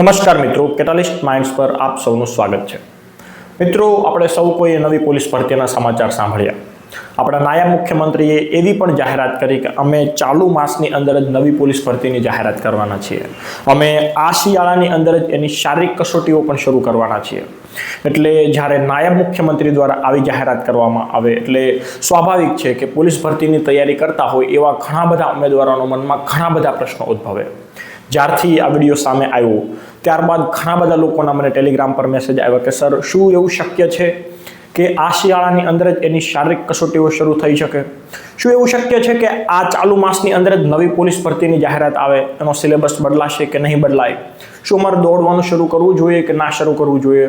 નમસ્કાર મિત્રો catalyst minds પર આપ સૌનું સ્વાગત છે. મિત્રો, આપણે સૌ કોઈએ નવી પોલીસ ભરતીના સમાચાર સાંભળ્યા. આપણા નાયબ મુખ્યમંત્રીએ એવી પણ જાહેરાત કરી કે અમે ચાલુ માસની અંદર જ નવી પોલીસ ભરતીની જાહેરાત કરવાના છીએ. અમે આ શિયાળાની અંદર જ એની શારીરિક કસોટીઓ પણ શરૂ કરવાના છીએ. એટલે જ્યારે નાયબ મુખ્યમંત્રી દ્વારા આવી જાહેરાત કરવામાં આવે, એટલે સ્વાભાવિક છે કે પોલીસ ભરતીની તૈયારી કરતા હોય એવા ઘણા બધા ઉમેદવારોના મનમાં ઘણા બધા પ્રશ્નો ઉદ્ભવે. જ્યારથી આ વીડિયો સામે આવ્યો, ત્યારબાદ ઘણા બધા લોકોના મને ટેલિગ્રામ પર મેસેજ આવ્યો કે સર શું એવું શક્ય છે કે આ શિયાળાની અંદર જ એની શારીરિક કસોટીઓ શરૂ થઈ શકે? શું એવું શક્ય છે કે આ ચાલુ માસની અંદર જ નવી પોલીસ ભરતીની જાહેરાત આવે? એનો સિલેબસ બદલાશે કે નહીં બદલાય? શું મારે દોડવાનું શરૂ કરવું જોઈએ કે ના શરૂ કરવું જોઈએ?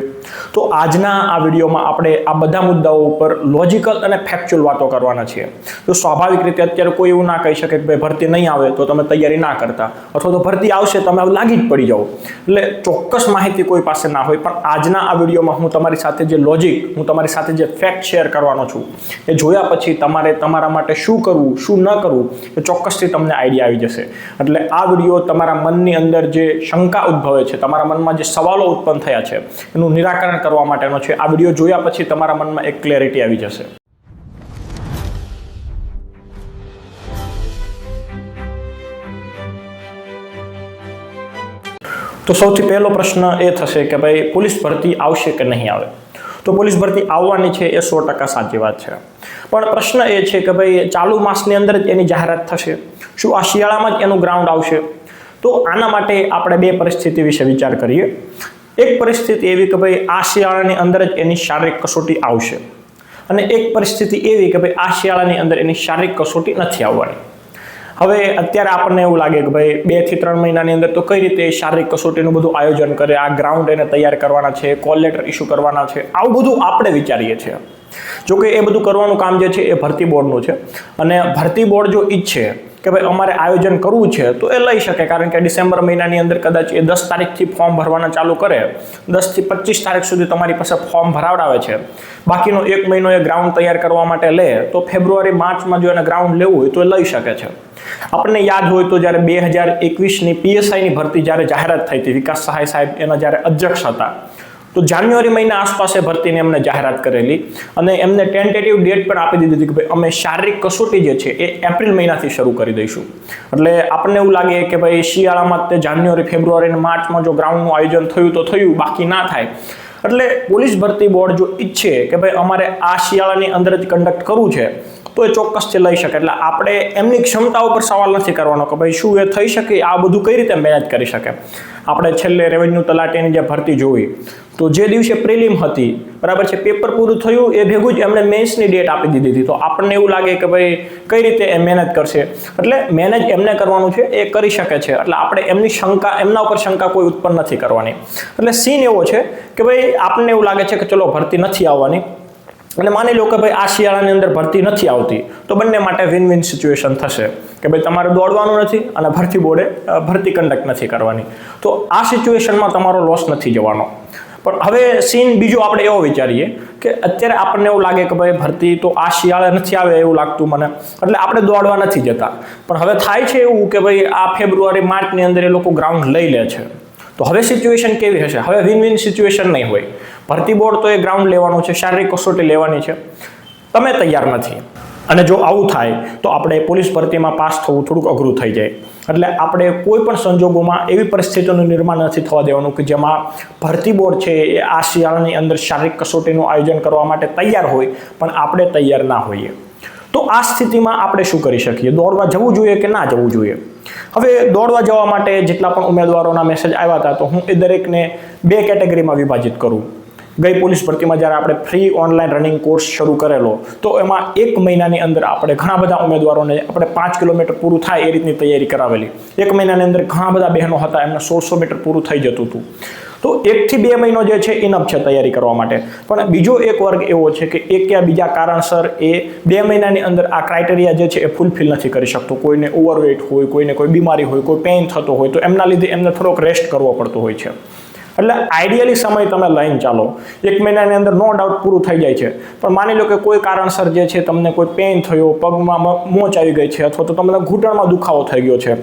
તો આજના આ વિડીયોમાં આપણે આ બધા મુદ્દાઓ ઉપર લોજિકલ અને ફેક્ચ્યુઅલ વાતો કરવાના છીએ. તો સ્વાભાવિક રીતે અત્યારે કોઈ એવું ના કહી શકે કે ભાઈ ભરતી નહીં આવે તો તમે તૈયારી ના કરતા. અથવા તો ભરતી આવશે તમે લાગી જ પડી જાઓ. એટલે ચોક્કસ માહિતી કોઈ પાસે ના હોય. પણ આજના આ વિડીયોમાં હું તમારી સાથે જે લોજિક હું તમારી સાથે જે ફેક્ટ શેર કરવાનો છું, એ જોયા પછી તમારે તમારા માટે શું કરવું, શું ન કરવું, એ ચોક્કસથી તમને આઈડિયા આવી જશે. એટલે આ વીડિયો તમારા મનની અંદર જે શંકા ઉદ્ભવે છે. તમારા મનમાં જે સવાલો ઉત્પન્ન થયા છે, એનું નિરાકરણ કરવા માટેનો છે. આ વીડિયો જોયા પછી તમારા મનમાં એક ક્લેરિટી આવી જશે. તો સૌથી પહેલો પ્રશ્ન એ થશે કે ભાઈ, પોલીસ ભરતી આવશે કે નહીં આવે? તો પોલીસ ભરતી આવવાની છે એ સો ટકા સાચી વાત છે. પણ પ્રશ્ન એ છે કે ભાઈ, ચાલુ માસની અંદર જ એની જાહેરાત થશે? શું આ શિયાળામાં જ એનું ગ્રાઉન્ડ આવશે? તો આના માટે આપણે બે પરિસ્થિતિ વિશે વિચાર કરીએ. એક પરિસ્થિતિ એવી કે ભાઈ આ શિયાળાની અંદર જ એની શારીરિક કસોટી આવશે. અને એક પરિસ્થિતિ એવી કે ભાઈ આ શિયાળાની અંદર એની શારીરિક કસોટી નથી આવવાની. હવે અત્યારે આપણને એવું લાગે કે ભાઈ બેથી ત્રણ મહિનાની અંદર તો કઈ રીતે શારીરિક કસોટીનું બધું આયોજન કરે, આ ગ્રાઉન્ડ એને તૈયાર કરવાના છે કોલ લેટર ઇસ્યુ કરવાના છે, આવું બધું આપણે વિચારીએ છીએ. જોકે એ બધું કરવાનું કામ જે છે એ ભરતી બોર્ડનું છે. અને ભરતી બોર્ડ જો ઈચ્છે કે ભાઈ અમારે આયોજન કરવું છે, તો એ લઈ શકે. કારણ કે ડિસેમ્બર મહિનાની અંદર કદાચ એ દસ તારીખથી ફોર્મ ભરવાના ચાલુ કરે. દસથી પચીસ તારીખ સુધી તમારી પાસે ફોર્મ ભરાવડાવે છે. બાકીનો એક મહિનો એ ગ્રાઉન્ડ તૈયાર કરવા માટે લે, તો ફેબ્રુઆરી, માર્ચમાં જો એને ગ્રાઉન્ડ લેવું હોય તો એ લઈ શકે છે. આપણને યાદ હોય તો જ્યારે બે હજાર એકવીસની પીએસઆઈની ભરતી જ્યારે જાહેરાત થઈ હતી, વિકાસ સહાય સાહેબ એના જ્યારે અધ્યક્ષ હતા. તો જાન્યુઆરી મહિના આસપાસ ભરતીની એમને જાહેરાત કરેલી અને એમને ટેન્ટેટિવ ડેટ પણ આપી દીધી હતી કે ભાઈ, અમે શારીરિક કસોટી જે છે એ એપ્રિલ મહિનાથી શરૂ કરી દઈશું. એટલે આપણને એવું લાગે કે ભાઈ, શિયાળામાં તે જાન્યુઆરી, ફેબ્રુઆરી અને માર્ચમાં જો ગ્રાઉન્ડનું આયોજન થયું તો થયું, બાકી ના થાય. એટલે પોલીસ ભરતી બોર્ડ જો ઈચ્છે કે ભાઈ, અમારે આ શિયાળાની અંદર જ કન્ડક્ટ કરવું છે, તો એ ચોક્કસથી લઈ શકે. એટલે આપણે એમની ક્ષમતા ઉપર સવાલ નથી કરવાનો કે ભાઈ, શું એ થઈ શકે? આ બધું કઈ રીતે મેનેજ કરી શકે? આપણે છેલ્લે રેવન્યુ તલાટીની જે ભરતી જોઈ તો જે દિવસે પ્રિલિમ હતી, બરાબર છે, પેપર પૂરું થયું, એ ભેગું જ એમણે મેન્સની ડેટ આપી દીધી હતી. તો આપણને એવું લાગે કે ભાઈ, કઈ રીતે એ મહેનત કરશે? એટલે મેનેજ એમને કરવાનું છે, એ કરી શકે છે. એટલે આપણે એમની શંકા, એમના ઉપર શંકા કોઈ ઉત્પન્ન નથી કરવાની. એટલે સીન એવો છે કે ભાઈ, આપણને એવું લાગે છે કે ચલો, ભરતી નથી આવવાની. અને માની લો કે ભાઈ, આ શિયાળાની અંદર ભરતી નથી આવતી, તો બંને માટે વિન વિન સિચ્યુએશન થશે. કે ભાઈ, તમારે દોડવાનું નથી અને ભરતી બોર્ડે ભરતી કન્ડક્ટ નથી કરવાની. તો આ સિચ્યુએશનમાં તમારો લોસ નથી જવાનો. પણ હવે સીન બીજો આપણે એવો વિચારીએ કે અત્યારે આપણને એવું લાગે કે ભાઈ ભરતી તો આ શિયાળે નથી આવે એવું લાગતું મને. એટલે આપણે દોડવા નથી જતા. પણ હવે થાય છે એવું કે ભાઈ આ ફેબ્રુઆરી, માર્ચની અંદર એ લોકો ગ્રાઉન્ડ લઈ લે છે. તો હવે સિચ્યુએશન કેવી હશે? હવે વિન વિન સિચ્યુએશન નહીં હોય. ભરતી બોર્ડ તો એ ગ્રાઉન્ડ લેવાનું છે, શારીરિક કસોટી લેવાની છે. તમે તૈયાર નથી. અને જો આવું થાય, તો આપણે પોલીસ ભરતીમાં પાસ થવું થોડુંક અઘરું થઈ જાય. એટલે આપણે કોઈ પણ સંજોગોમાં એવી પરિસ્થિતિનું નિર્માણ નથી થવા દેવાનું કે જેમાં ભરતી બોર્ડ છે એ આ શિયાળાની અંદર શારીરિક કસોટીનું આયોજન કરવા માટે તૈયાર હોય, પણ આપણે તૈયાર ના હોઈએ. તો આ સ્થિતિમાં આપણે શું કરી શકીએ? દોડવા જવું જોઈએ કે ના જવું જોઈએ? હવે દોડવા જવા માટે જેટલા પણ ઉમેદવારોના મેસેજ આવ્યા હતા, તો હું એ દરેકને બે કેટેગરીમાં વિભાજિત કરું. ગઈ પોલીસ ભરતીમાં જ્યારે આપણે ફ્રી ઓનલાઈન રનિંગ કોર્સ શરૂ કરેલો, તો એમાં એક મહિનાની અંદર આપણે ઘણા બધા ઉમેદવારોને આપણે પાંચ કિલોમીટર પૂરું થાય એ રીતની તૈયારી કરાવેલી. એક મહિનાની અંદર ઘણા બધા બહેનો હતા, એમને સોળસો મીટર પૂરું થઈ જતું હતું. તો એકથી બે મહિનો જે છે ઇનફ છે તૈયારી કરવા માટે. પણ બીજો એક વર્ગ એવો છે કે એક યા બીજા કારણસર એ બે મહિનાની અંદર આ ક્રાઇટેરિયા જે છે એ ફૂલફિલ નથી કરી શકતો. કોઈને ઓવરવેટ હોય, કોઈને કોઈ બીમારી હોય, કોઈ પેઇન થતો હોય, તો એમના લીધે એમને થોડોક રેસ્ટ કરવો પડતો હોય છે. એટલે આઈડિયલી સમય તમે લઈને ચાલો. એક મહિનાની અંદર નો ડાઉટ પૂરું થઈ જાય છે. પણ માની લો કે કોઈ કારણસર જે છે તમને કોઈ પેઇન થયો, પગમાં મોચ આવી ગઈ છે અથવા તો તમને ઘૂંટણમાં દુખાવો થઈ ગયો છે,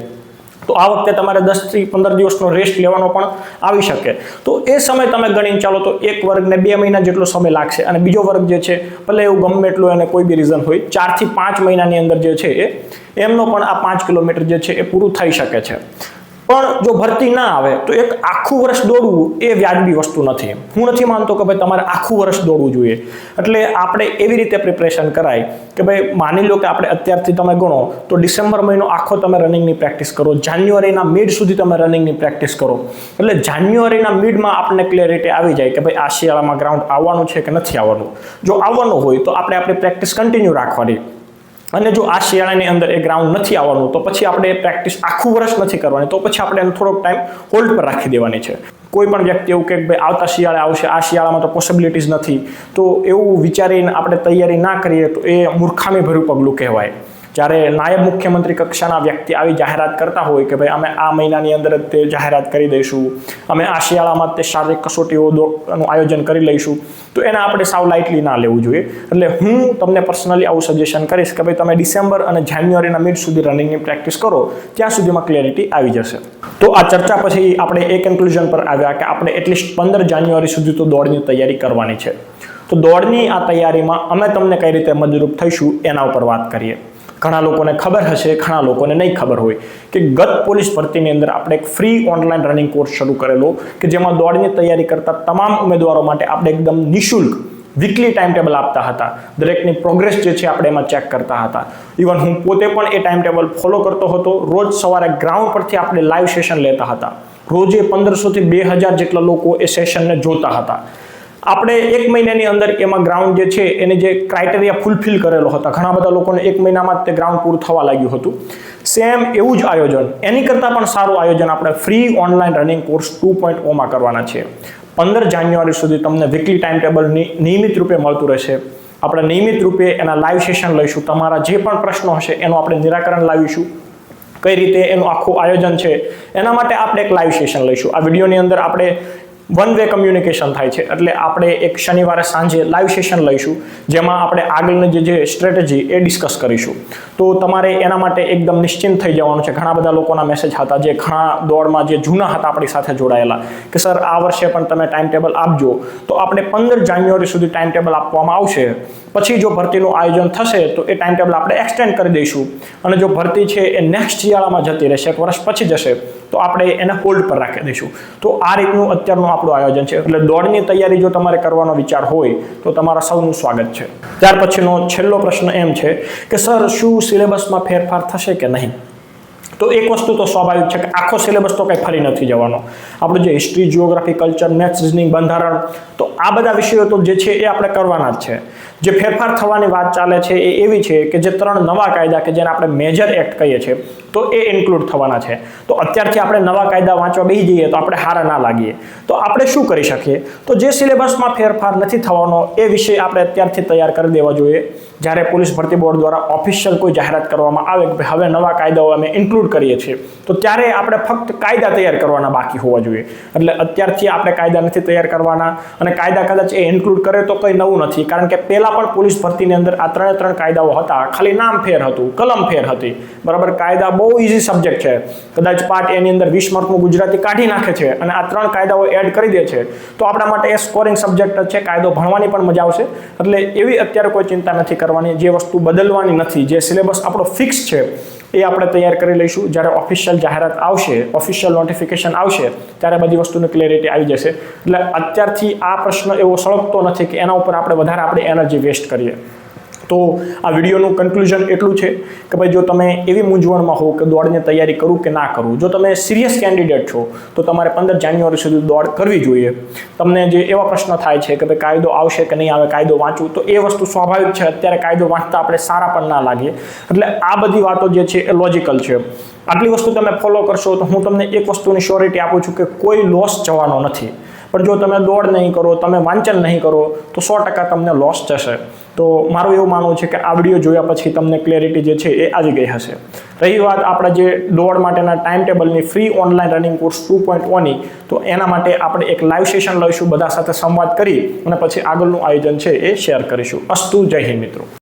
તો આ વખતે તમારે દસથી પંદર દિવસનો રેસ્ટ લેવાનો પણ આવી શકે. તો એ સમય તમે ગણીને ચાલો તો એક વર્ગને બે મહિના જેટલો સમય લાગશે. અને બીજો વર્ગ જે છે, ભલે એવું ગમે એટલું એને કોઈ બી રીઝન હોય ચારથી પાંચ મહિનાની અંદર જે છે એ, એમનો પણ આ પાંચ કિલોમીટર જે છે એ પૂરું થઈ શકે છે. પણ જો ભરતી ના આવે તો એક આખું વર્ષ દોડવું એ વ્યાજબી વસ્તુ નથી. હું નથી માનતો કે ભાઈ તમારે આખું વર્ષ દોડવું જોઈએ. એટલે આપણે એવી રીતે પ્રિપરેશન કરાય કે ભાઈ માની લો કે આપણે અત્યારથી તમે ગણો, તો ડિસેમ્બર મહિનો આખો તમે રનિંગની પ્રેક્ટિસ કરો. જાન્યુઆરીના મિડ સુધી તમે રનિંગની પ્રેક્ટિસ કરો. એટલે જાન્યુઆરીના મિડમાં આપણને ક્લેરિટી આવી જાય કે ભાઈ આ શિયાળામાં ગ્રાઉન્ડ આવવાનું છે કે નથી આવવાનું. જો આવવાનું હોય તો આપણે આપણી પ્રેક્ટિસ કન્ટિન્યુ રાખવાની. અને જો આ શિયાળાની અંદર એ ગ્રાઉન્ડ નથી આવવાનું, તો પછી આપણે પ્રેક્ટિસ આખું વર્ષ નથી કરવાની, તો પછી આપણે એને થોડોક ટાઈમ હોલ્ડ પર રાખી દેવાની છે. કોઈ પણ વ્યક્તિ એવું કે ભાઈ આવતા શિયાળે આવશે, આ શિયાળામાં તો પોસિબિલિટીઝ નથી, તો એવું વિચારીને આપણે તૈયારી ના કરીએ તો એ મૂર્ખામી ભર્યું પગલું કહેવાય. જ્યારે નાયબ મુખ્યમંત્રી કક્ષાના વ્યક્તિ આવી જાહેરાત કરતા હોય કે ભાઈ અમે આ મહિનાની અંદર જ તે જાહેરાત કરી દઈશું, અમે આ શિયાળામાં તે શારીરિક કસોટીઓનું આયોજન કરી લઈશું, તો એને આપણે સાવ લાઇટલી ના લેવું જોઈએ. એટલે હું તમને પર્સનલી આવું સજેશન કરીશ કે ભાઈ તમે ડિસેમ્બર અને જાન્યુઆરીના મિડ સુધી રનિંગની પ્રેક્ટિસ કરો, ત્યાં સુધીમાં ક્લેરિટી આવી જશે. તો આ ચર્ચા પછી આપણે એ કન્ક્લુઝન પર આવ્યા કે આપણે એટલીસ્ટ પંદર જાન્યુઆરી સુધી તો દોડની તૈયારી કરવાની છે. તો દોડની આ તૈયારીમાં અમે તમને કઈ રીતે મદદરૂપ થઈશું એના ઉપર વાત કરીએ. ઘણા લોકોને ખબર હશે, ઘણા લોકોને નહીં ખબર હોય. કે ગત પોલીસ ભરતીની અંદર આપણે એક ફ્રી ઓનલાઈન રનિંગ કોર્સ શરૂ કરેલો, કે જેમાં દોડની તૈયારી કરતા તમામ ઉમેદવારો માટે આપણે એકદમ નિઃશુલ્ક વીકલી ટાઈમ ટેબલ આપતા હતા. દરેકની પ્રોગ્રેસ જે છે આપણે એમાં ચેક કરતા હતા. ઇવન હું પોતે પણ એ ટાઈમ ટેબલ ફોલો કરતો હતો. રોજ સવારે ગ્રાઉન્ડ પરથી આપણે લાઈવ સેશન લેતા હતા. રોજે પંદરસોથી બે હજાર જેટલા લોકો એ સેશનને જોતા હતા. આપણે એક મહિનાની અંદર એમાં ગ્રાઉન્ડ જે છે, એને જે ક્રાઇટેરિયા ફૂલફિલ કરેલો હતા, ઘણા બધા લોકોને એક મહિનામાં જ તે ગ્રાઉન્ડ પૂરું થવા લાગ્યું હતું. સેમ એવું જ આયોજન. એની કરતાં પણ સારું આયોજન આપણે free online running course two point ઓમાં કરવાના છે. પંદર જાન્યુઆરી સુધી તમને વીકલી ટાઈમ ટેબલ નિયમિત રૂપે મળતું રહેશે. આપણે નિયમિત રૂપે એના લાઈવ સેશન લઈશું. તમારા જે પણ પ્રશ્નો હશે, એનું આપણે નિરાકરણ લાવીશું. કઈ રીતે એનું આખું આયોજન છે, એના માટે આપણે એક લાઈવ સેશન લઈશું. આ વિડીયોની અંદર આપણે વન વે કમ્યુનિકેશન થાય છે. એટલે આપણે એક શનિવારે સાંજે લાઈવ સેશન લઈશું, જેમાં આપણે આગળની જે સ્ટ્રેટેજી એ ડિસ્કસ કરીશું. તો તમારે એના માટે એકદમ નિશ્ચિંત થઈ જવાનું છે. ઘણા બધા લોકોના મેસેજ હતા જે ઘણા દોડમાં જે જૂના હતા આપણી સાથે જોડાયેલા. કે સર, આ વર્ષે પણ તમે ટાઈમ ટેબલ આપજો. તો આપણે પંદર જાન્યુઆરી સુધી ટાઈમ ટેબલ આપવામાં આવશે. પછી જો ભરતીનું આયોજન થશે, તો એ ટાઈમ ટેબલ આપણે એક્સટેન્ડ કરી દઈશું. અને જો ભરતી છે, એ નેક્સ્ટ શિયાળામાં જતી રહેશે, એક વર્ષ પછી જશે, તો આપણે એને હોલ્ડ પર રાખી દઈશું. તો આ રીતનું અત્યારનું આપણું આયોજન છે. એટલે દોડની તૈયારી જો તમારે કરવાનો વિચાર હોય, તો તમારા સૌનું સ્વાગત છે. ત્યાર પછીનો છેલ્લો પ્રશ્ન એમ છે કે, સર, શું સિલેબસમાં ફેરફાર થશે કે નહીં? તો એક વસ્તુ તો સ્વાભાવિક છે કે આખો સિલેબસ તો કંઈ ફરી નથી જવાનો. આપણું જે history geography culture maths reasoning બંધારણ, તો આ બધા વિષયો તો જે છે એ આપણે કરવાના જ છે. જે ફેરફાર થવાની વાત ચાલે છે એ એવી છે કે જે ત્રણ નવા કાયદા કે જેને આપણે મેજર એક્ટ કહીએ છીએ તો એ ઇન્ક્લુડ થવાના છે. તો અત્યારથી આપણે નવા કાયદા વાંચવા બેસી જઈએ તો આપણે હારા ના લાગીએ. તો આપણે શું કરી શકીએ? તો જે સિલેબસમાં ફેરફાર નથી થવાનો એ વિષય આપણે અત્યારથી તૈયાર કરી દેવા જોઈએ. જ્યારે પોલીસ ભરતી બોર્ડ દ્વારા ઓફિશિયલ કોઈ જાહેરાત કરવામાં આવે કે હવે નવા કાયદાઓ અમે ઇન્ક્લુડ કરીએ છીએ, તો ત્યારે આપણે ફક્ત કાયદા તૈયાર કરવાના બાકી હોવા જોઈએ. એટલે અત્યારથી આપણે કાયદા નથી તૈયાર કરવાના અને કાયદા કદાચ એ ઇન્ક્લુડ કરે તો કંઈ નવું નથી. કારણ કે પહેલાં પણ પોલીસ ભરતીની અંદર આ ત્રણે ત્રણ કાયદાઓ હતા. ખાલી નામ ફેર હતું, કલમ ફેર હતી. બરાબર? કાયદા બહુ ઇઝી સબ્જેક્ટ છે. કદાચ પાર્ટ એની અંદર વીસ માર્કનું ગુજરાતી કાઢી નાખે છે અને આ ત્રણ કાયદાઓ એડ કરી દે છે, તો આપણા માટે એ સ્કોરિંગ સબ્જેક્ટ જ છે, કાયદો ભણવાની પણ મજા આવશે. એટલે એવી અત્યારે કોઈ ચિંતા નથી કરવાની, જે વસ્તુ બદલવાની નથી, જે સિલેબસ આપણો ફિક્સ છે, એ આપણે તૈયાર કરી લઈશું. જ્યારે ઓફિશિયલ જાહેરાત આવશે ઓફિશિયલ નોટિફિકેશન આવશે, ત્યારે બધી વસ્તુની ક્લેરિટી આવી જશે. એટલે અત્યારથી આ પ્રશ્ન એવો સળગતો નથી કે એના ઉપર આપણે વધારે આપણે એનર્જી વેસ્ટ કરીએ. તો આ વિડીયોનું કન્ક્લુઝન એટલું છે કે ભાઈ જો તમે એવી મૂંઝવણમાં હો કે દોડની તૈયારી કરું કે ના કરું, જો તમે સિરિયસ કેન્ડિડેટ છો, તો તમારે પંદર જાન્યુઆરી સુધી દોડ કરવી જોઈએ. તમને જે એવા પ્રશ્ન થાય છે કે ભાઈ કાયદો આવશે કે નહીં આવે, કાયદો વાંચવું તો એ વસ્તુ સ્વાભાવિક છે. અત્યારે કાયદો વાંચતા આપણે સારા પણ ના લાગીએ એટલે આ બધી વાતો જે છે એ લોજિકલ છે. આટલી વસ્તુ તમે ફોલો કરશો તો હું તમને એક વસ્તુની શ્યોરિટી આપું છું કે કોઈ લોસ જવાનો નથી. પણ જો તમે દોડ નહીં કરો, તમે વાંચન નહીં કરો, તો સો ટકા તમને લોસ જશે. તો મારું એવું માનવું છે કે આ વીડિયો જોયા પછી તમને ક્લેરિટી જે છે એ આવી ગઈ હશે. રહી વાત આપણા જે દોડ માટેના ટાઈમ ટેબલની free online running course two point ઓની તો એના માટે આપણે એક લાઈવ સેશન લઈશું, બધા સાથે સંવાદ કરી અને પછી આગળનું આયોજન છે એ શેર કરીશું. અસ્તુ, જય હિન્દ મિત્રો.